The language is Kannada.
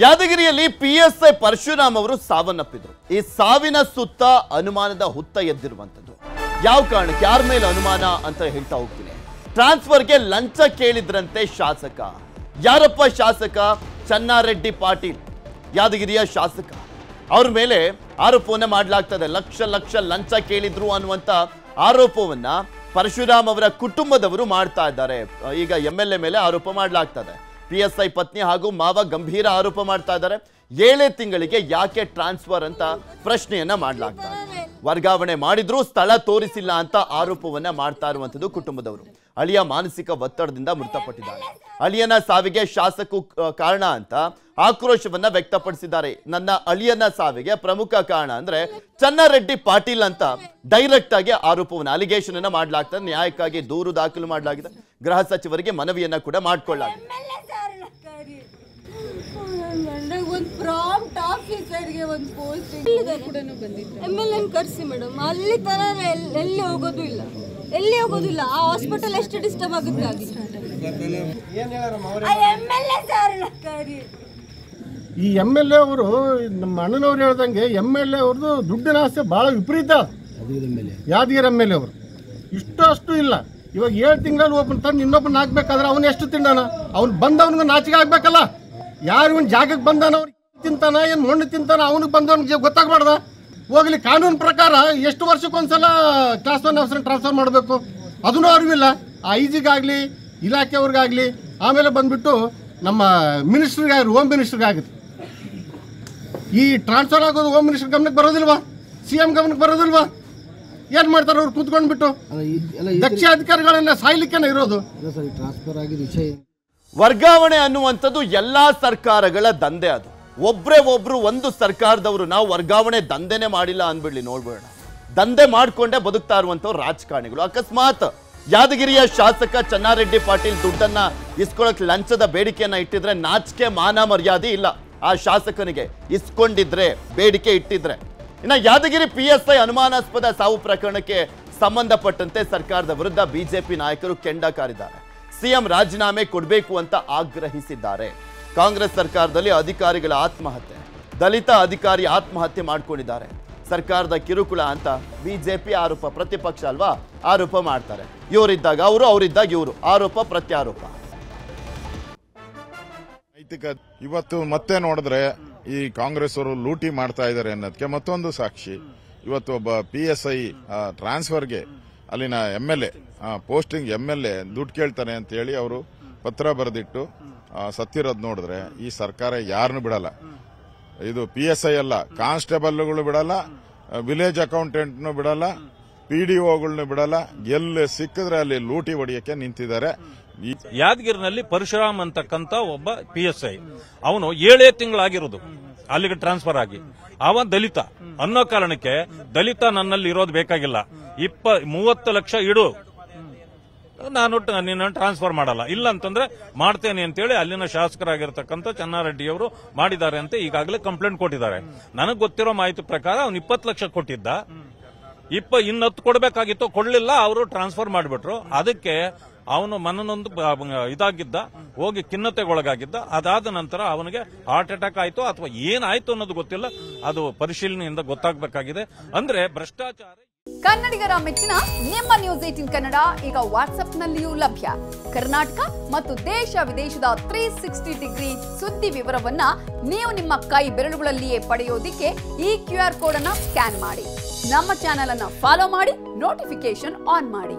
ಯಾದಗಿರಿಯಲ್ಲಿ ಪಿ ಎಸ್ ಐ ಪರಶುರಾಮ್ ಅವರು ಸಾವನ್ನಪ್ಪಿದ್ರು. ಈ ಸಾವಿನ ಸುತ್ತ ಅನುಮಾನದ ಹುತ್ತ ಎದ್ದಿರುವಂತದ್ದು ಯಾವ ಕಾರಣಕ್ಕೆ? ಯಾರ ಮೇಲೆ ಅನುಮಾನ ಅಂತ ಹೇಳ್ತಾ ಹೋಗ್ತೀನಿ. ಟ್ರಾನ್ಸ್ಫರ್ಗೆ ಲಂಚ ಕೇಳಿದ್ರಂತೆ ಶಾಸಕ. ಯಾರಪ್ಪ ಶಾಸಕ? ಚನ್ನಾರೆಡ್ಡಿ ಪಾಟೀಲ್, ಯಾದಗಿರಿಯ ಶಾಸಕ. ಅವ್ರ ಮೇಲೆ ಆರೋಪವನ್ನ ಮಾಡಲಾಗ್ತದೆ. ಲಕ್ಷ ಲಕ್ಷ ಲಂಚ ಕೇಳಿದ್ರು ಅನ್ನುವಂತ ಆರೋಪವನ್ನ ಪರಶುರಾಮ್ ಅವರ ಕುಟುಂಬದವರು ಮಾಡ್ತಾ ಇದ್ದಾರೆ. ಈಗ ಎ ಮೇಲೆ ಆರೋಪ ಮಾಡಲಾಗ್ತದೆ. ಪಿ ಎಸ್ ಐ ಪತ್ನಿ ಹಾಗೂ ಮಾವ ಗಂಭೀರ ಆರೋಪ ಮಾಡ್ತಾ ಇದ್ದಾರೆ. ಏಳೇ ತಿಂಗಳಿಗೆ ಯಾಕೆ ಟ್ರಾನ್ಸ್ಫರ್ ಅಂತ ಪ್ರಶ್ನೆಯನ್ನ ಮಾಡಲಾಗ್ತಾ ವರ್ಗಾವಣೆ ಮಾಡಿದ್ರು ಸ್ಥಳ ತೋರಿಸಿಲ್ಲ ಅಂತ ಆರೋಪವನ್ನ ಮಾಡ್ತಾ ಇರುವಂತದ್ದು ಕುಟುಂಬದವರು. ಅಳಿಯ ಮಾನಸಿಕ ಒತ್ತಡದಿಂದ ಮೃತಪಟ್ಟಿದ್ದಾರೆ. ಅಳಿಯನ ಸಾವಿಗೆ ಶಾಸಕು ಕಾರಣ ಅಂತ ಆಕ್ರೋಶವನ್ನ ವ್ಯಕ್ತಪಡಿಸಿದ್ದಾರೆ. ನನ್ನ ಅಳಿಯನ ಸಾವಿಗೆ ಪ್ರಮುಖ ಕಾರಣ ಅಂದ್ರೆ ಚನ್ನಾರೆಡ್ಡಿ ಪಾಟೀಲ್ ಅಂತ ಡೈರೆಕ್ಟ್ ಆಗಿ ಆರೋಪವನ್ನ ಅಲಿಗೇಷನ್ ಅನ್ನ ಮಾಡಲಾಗ್ತದೆ ನ್ಯಾಯಕ್ಕಾಗಿ ದೂರು ದಾಖಲು ಮಾಡಲಾಗಿದೆ. ಗೃಹ ಸಚಿವರಿಗೆ ಮನವಿಯನ್ನ ಕೂಡ ಮಾಡಿಕೊಳ್ಳಲಾಗಿದೆ. ಒಂದು ಪ್ರಾಂಪ್ಟ್ ಆಫೀಸರ್ಗೆ ಒಂದು ಪೋಸ್ಟ್ ಕೂಡ ಬಂದಿತ್ತು ಎಂ ಎಲ್ ಎನ್ ಕರ್ಸಿ ಮೇಡಮ್ ಅಲ್ಲಿ ತರ ಎಲ್ಲಿ ಹೋಗೋದು ಇಲ್ಲ. ಎಲ್ಲಿ ಹೋಗೋದು ಇಲ್ಲ. ಆ ಹಾಸ್ಪಿಟಲ್ ಎಷ್ಟು ಡಿಸ್ಟರ್ಬ್ ಆಗುತ್ತೆ ಅಲ್ಲಿ ಎಂ ಎಲ್ ಎ ಸರ್ ಕರಿ ಈ ಎಂ ಎಲ್ ಎ ಅವರು ನಮ್ಮ ಅಣ್ಣನವ್ರು ಹೇಳ್ದಂಗೆ ಎಂ ಎಲ್ ಎ ಅವ್ರದ್ದು ದುಡ್ಡಿನ ಆಸೆ ಭಾಳ ವಿಪರೀತ. ಯಾದಗಿರಿ ಎಂ ಎಲ್ ಎ ಅವರು. ಇಷ್ಟು ಅಷ್ಟು ಇಲ್ಲ. ಇವಾಗ ಏಳು ತಿಂಗಳಲ್ಲಿ ಒಬ್ಬನ ತಂದು ಇನ್ನೊಬ್ಬನ ಹಾಕ್ಬೇಕಾದ್ರೆ ಅವನು ಎಷ್ಟು ತಿಂಡಾನ ಅವ್ನು ಬಂದವನಿಗೆ ನಾಚಿಕೆ ಆಗ್ಬೇಕಲ್ಲ. ಯಾರು ಇವನ್ ಜಾಗಕ್ಕೆ ಬಂದಾನ ಅವ್ರಿಗೆ ತಿಂತಾನ ಏನು ಮಣ್ಣು ತಿಂತಾನ ಅವನಿಗೆ ಬಂದವನಿಗೆ ಗೊತ್ತಾಗ್ಬಾರ್ದ? ಹೋಗ್ಲಿ ಕಾನೂನು ಪ್ರಕಾರ ಎಷ್ಟು ವರ್ಷಕ್ಕೊಂದ್ಸಲ ಕ್ಲಾಸ್ ಒನ್ ಆಫೀಸರ್ ಟ್ರಾನ್ಸ್ಫರ್ ಮಾಡಬೇಕು? ಅದನ್ನು ಅರಿವಿಲ್ಲ. ಆ ಐಜಿಗಾಗಲಿ ಇಲಾಖೆಯವ್ರಿಗಾಗಲಿ ಆಮೇಲೆ ಬಂದ್ಬಿಟ್ಟು ನಮ್ಮ ಮಿನಿಸ್ಟ್ರಿಗಾಗ್ರಿ ಹೋಮ್ ಮಿನಿಸ್ಟ್ರಿಗಾಗುತ್ತೆ ಈ ಟ್ರಾನ್ಸ್ಫರ್ ಆಗೋದು ಹೋಮ್ ಮಿನಿಸ್ಟರ್ ಗಮನಕ್ಕೆ ಬರೋದಿಲ್ವಾ? ಸಿ ಎಂ ಗಮನಕ್ಕೆ ಬರೋದಿಲ್ವಾ? ಏನು ಮಾಡ್ತಾರೆ ಅವ್ರು ಕೂತ್ಕೊಂಡ್ಬಿಟ್ಟು? ದಕ್ಷ ಅಧಿಕಾರಿಗಳನ್ನ ಸಾಯ್ಲಿಕ್ಕೇನೆ ಇರೋದು. ಟ್ರಾನ್ಸ್ಫರ್ ಆಗಿದ ವಿಷಯ? ವರ್ಗಾವಣೆ ಅನ್ನುವಂಥದ್ದು ಎಲ್ಲ ಸರ್ಕಾರಗಳ ದಂಧೆ ಅದು. ಒಬ್ಬರೇ ಒಬ್ರು ಒಂದು ಸರ್ಕಾರದವರು, ನಾವು ವರ್ಗಾವಣೆ ದಂಧೆನೆ ಮಾಡಿಲ್ಲ ಅಂದ್ಬಿಡ್ಲಿ, ನೋಡ್ಬೇಡ. ದಂಧೆ ಮಾಡ್ಕೊಂಡೇ ಬದುಕ್ತಾ ಇರುವಂಥವ್ರು ರಾಜಕಾರಣಿಗಳು. ಅಕಸ್ಮಾತ್ ಯಾದಗಿರಿಯ ಶಾಸಕ ಚನ್ನಾರೆಡ್ಡಿ ಪಾಟೀಲ್ ದುಡ್ಡನ್ನ ಇಸ್ಕೊಳಕ್ ಲಂಚದ ಬೇಡಿಕೆಯನ್ನ ಇಟ್ಟಿದ್ರೆ ನಾಚಿಕೆ ಮಾನ ಮರ್ಯಾದೆ ಇಲ್ಲ. ಆ ಶಾಸಕನಿಗೆ ಇಸ್ಕೊಂಡಿದ್ರೆ, ಬೇಡಿಕೆ ಇಟ್ಟಿದ್ರೆ. ಇನ್ನ ಯಾದಗಿರಿ ಪಿ ಎಸ್ ಐ ಅನುಮಾನಾಸ್ಪದ ಸಾವು ಪ್ರಕರಣಕ್ಕೆ ಸಂಬಂಧಪಟ್ಟಂತೆ ಸರ್ಕಾರದ ವಿರುದ್ಧ ಬಿಜೆಪಿ ನಾಯಕರು ಕೆಂಡ ಕಾರಿದ್ದಾರೆ ಸಿಎಂ ರಾಜೀನಾಮೆ ಕೊಡಬೇಕು ಅಂತ ಆಗ್ರಹಿಸಿದ್ದಾರೆ. ಕಾಂಗ್ರೆಸ್ ಸರ್ಕಾರದಲ್ಲಿ ಅಧಿಕಾರಿಗಳ ಆತ್ಮಹತ್ಯೆ. ದಲಿತ ಅಧಿಕಾರಿ ಆತ್ಮಹತ್ಯೆ ಮಾಡ್ಕೊಂಡಿದ್ದಾರೆ. ಸರ್ಕಾರದ ಕಿರುಕುಳ ಅಂತ ಬಿಜೆಪಿ ಆರೋಪ, ಪ್ರತಿಪಕ್ಷ ಅಲ್ವಾ, ಆರೋಪ ಮಾಡ್ತಾರೆ. ಇವರಿದ್ದಾಗ ಅವರು, ಅವರಿದ್ದಾಗ ಇವರು. ಆರೋಪ, ಪ್ರತ್ಯಾರೋಪ. ನೈತಿಕ, ಇವತ್ತು ಮತ್ತೆ ನೋಡಿದ್ರೆ ಈ ಕಾಂಗ್ರೆಸ್ ಅವರು ಲೂಟಿ ಮಾಡ್ತಾ ಇದ್ದಾರೆ ಅನ್ನೋದಕ್ಕೆ ಮತ್ತೊಂದು ಸಾಕ್ಷಿ. ಇವತ್ತು ಒಬ್ಬ ಪಿ ಎಸ್ ಐ ಟ್ರಾನ್ಸ್ಫರ್ಗೆ ಅಲ್ಲಿನ M L A posting M L A ದುಡ್ಡು ಕೇಳ್ತಾನೆ ಅಂತ ಹೇಳಿ ಅವರು ಪತ್ರ ಬರೆದಿಟ್ಟು ಸತ್ತಿರೋದು ನೋಡಿದ್ರೆ ಈ ಸರ್ಕಾರ ಯಾರನ್ನು ಬಿಡಲ್ಲ. ಇದು ಪಿ ಎಸ್ ಐ ಅಲ್ಲ, ಕಾನ್ಸ್ಟೇಬಲ್ಗಳು ಬಿಡಲ್ಲ, ವಿಲೇಜ್ ಅಕೌಂಟೆಂಟ್ನು ಬಿಡಲ್ಲ ಪಿ ಡಿ ಬಿಡಲ್ಲ. ಎಲ್ಲಿ ಸಿಕ್ಕಿದ್ರೆ ಅಲ್ಲಿ ಲೂಟಿ ಹೊಡಿಯಕ್ಕೆ ನಿಂತಿದ್ದಾರೆ. ಯಾದಗಿರಿನಲ್ಲಿ ಪರಶುರಾಮ್ ಅಂತಕ್ಕಂತ ಒಬ್ಬ ಪಿ ಎಸ್ ಐ ಅವನು ಏಳೇ ತಿಂಗಳಾಗಿರೋದು, ಅಲ್ಲಿಗೆ ಟ್ರಾನ್ಸ್ಫರ್ ಆಗಿ. ಅವ ದಲಿತ. ಅನ್ನೋ ಕಾರಣಕ್ಕೆ ದಲಿತ ನನ್ನಲ್ಲಿ ಇರೋದು ಬೇಕಾಗಿಲ್ಲ. ಇಪ್ಪ, ಮೂವತ್ತು ಲಕ್ಷ ಇಡು. ನಾನು ನಿನ್ನ ಟ್ರಾನ್ಸ್ಫರ್ ಮಾಡಲ್ಲ. ಇಲ್ಲ ಅಂತಂದ್ರೆ ಮಾಡ್ತೇನೆ ಅಂತೇಳಿ ಅಲ್ಲಿನ ಶಾಸಕರಾಗಿರ್ತಕ್ಕಂಥ ಚೆನ್ನಾರೆಡ್ಡಿಯವರು ಮಾಡಿದ್ದಾರೆ ಅಂತ ಈಗಾಗಲೇ ಕಂಪ್ಲೇಂಟ್ ಕೊಟ್ಟಿದ್ದಾರೆ. ನನಗೆ ಗೊತ್ತಿರೋ ಮಾಹಿತಿ ಪ್ರಕಾರ ಅವ್ನು ಇಪ್ಪತ್ತು ಲಕ್ಷ ಕೊಟ್ಟಿದ್ದ. ಇಪ್ಪ ಇನ್ನು ಹತ್ತು ಕೊಡಬೇಕಾಗಿತ್ತು ಕೊಡ್ಲಿಲ್ಲ, ಅವರು ಟ್ರಾನ್ಸ್ಫರ್ ಮಾಡಿಬಿಟ್ರು. ಅದಕ್ಕೆ ಅವನು ಮನನೊಂದು ಇದಾಗಿದ್ದ, ಹೋಗಿ ಖಿನ್ನತೆಗೊಳಗಾಗಿದ್ದ, ಅದಾದ ನಂತರ ಅವನಿಗೆ ಹಾರ್ಟ್ ಅಟ್ಯಾಕ್ ಆಯಿತು ಅಥವಾ ಏನಾಯ್ತು ಅನ್ನೋದು ಗೊತ್ತಿಲ್ಲ. ಅದು ಪರಿಶೀಲನೆಯಿಂದ ಗೊತ್ತಾಗಬೇಕಾಗಿದೆ. ಅಂದ್ರೆ ಭ್ರಷ್ಟಾಚಾರ ಕನ್ನಡಿಗರ ಮೆಚ್ಚಿನ ನಿಮ್ಮ ನ್ಯೂಸ್ ಏಟಿನ್ ಕನ್ನಡ ಈಗ ವಾಟ್ಸ್ಆಪ್ನಲ್ಲಿಯೂ ಲಭ್ಯ. ಕರ್ನಾಟಕ ಮತ್ತು ದೇಶ ವಿದೇಶದ ತ್ರೀ ಸಿಕ್ಸ್ಟಿ ಡಿಗ್ರಿ ಸುದ್ದಿ ವಿವರವನ್ನ ನೀವು ನಿಮ್ಮ ಕೈ ಬೆರಳುಗಳಲ್ಲಿಯೇ ಪಡೆಯೋದಿಕ್ಕೆ ಈ ಕ್ಯೂ ಆರ್ ಕೋಡ್ ಅನ್ನ ಸ್ಕ್ಯಾನ್ ಮಾಡಿ. ನಮ್ಮ ಚಾನೆಲ್ ಅನ್ನ ಫಾಲೋ ಮಾಡಿ ನೋಟಿಫಿಕೇಶನ್ ಆನ್ ಮಾಡಿ.